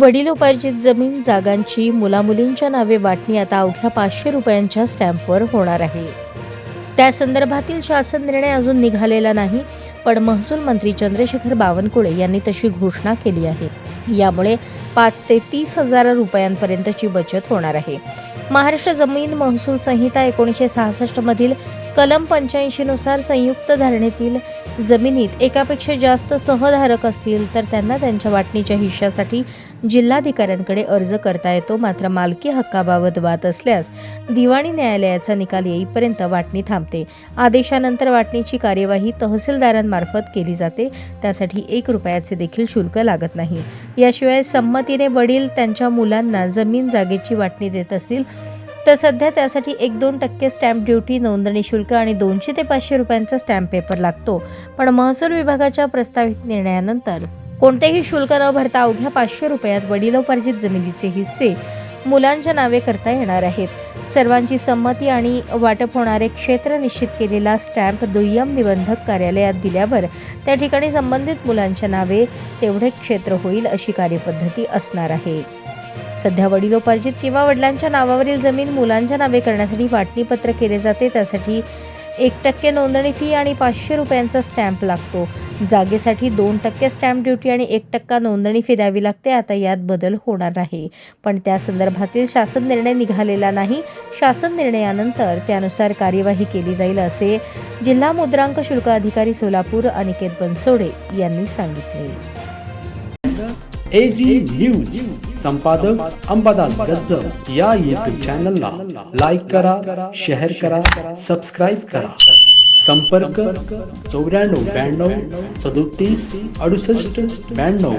वडिलोपार्जित जमीन जागांची मुलामुलींच्या नावे वाटणी आता अवघ्या पाचशे रुपयांच्या स्टॅम्पवर होणार आहे. त्या संदर्भातील शासन निर्णय अजून निघालेला नाही पण महसूल मंत्री चंद्रशेखर बावनकुळे यांनी तशी घोषणा केली आहे. यामुळे पाच ते तीस हजार रुपयांपर्यंतची बचत होणार आहे. महाराष्ट्र जमीन महसूल संहिता एकोणीसशे सहासष्ट मधील कलम पंच्याऐंशीनुसार संयुक्त धारणेतील जमिनीत एकापेक्षा जास्त सहधारक असतील तर त्यांना त्यांच्या वाटणीच्या हिश्श्यासाठी जिल्हाधिकाऱ्यांकडे अर्ज करता येतो. मात्र मालकी हक्काबाबत वाद असल्यास दिवाणी न्यायालयाचा निकाल येईपर्यंत वाटणी थांबते. आदेशानंतर वाटणीची कार्यवाही तहसीलदारांमार्फत केली जाते. त्यासाठी एक रुपयाचे देखील शुल्क लागत नाही. याशिवाय संमतीने वडील त्यांच्या मुलांना जमीन जागेची वाटणी देत असतील तर सध्या त्यासाठी एक दोन टक्के स्टॅम्प ड्युटी नोंदणी शुल्क आणि दोनशे ते पाचशे रुपयांचा स्टॅम्प पेपर लागतो. पण महसूल विभागाच्या प्रस्तावित निर्णयानंतर कोणतेही शुल्क न भरता अवघ्या पाचशे रुपयात वडिलोपार्जित जमिनीचे हिस्से मुलांच्या नावे करता येणार आहेत. सर्वांची संमती आणि वाटप होणारे क्षेत्र निश्चित केलेला स्टॅम्प दुय्यम निबंधक कार्यालयात दिल्यावर त्या ठिकाणी संबंधित मुलांच्या नावे तेवढे क्षेत्र होईल अशी कार्यपद्धती असणार आहे. सध्या वडिलोपार्जित किंवा वडिलांच्या नावावरील जमीन मुलांच्या नावे करण्यासाठी वाटणीपत्र केले जाते. त्यासाठी एक टक्के नोंदणी फी आणि पाचशे रुपयांचा स्टॅम्प लागतो. जागेसाठी दोन टक्के स्टॅम्प ड्युटी आणि एक टक्का नोंदणी फी द्यावी लागते. आता यात बदल होणार आहे. पण त्या संदर्भातील शासन निर्णय निघालेला नाही. शासन निर्णयानंतर त्यानुसार कार्यवाही केली जाईल असे जिल्हा मुद्रांक शुल्क अधिकारी सोलापूर अनिकेत बनसोडे यांनी सांगितले. एजी न्यूज संपादक अंबादास गज्जर या युट्यूब चॅनलला लाईक करा शेअर करा सबस्क्राईब करा. संपर्क चौऱ्याण्णव ब्याण्णव सदोतीस अडुसष्ट ब्याण्णव.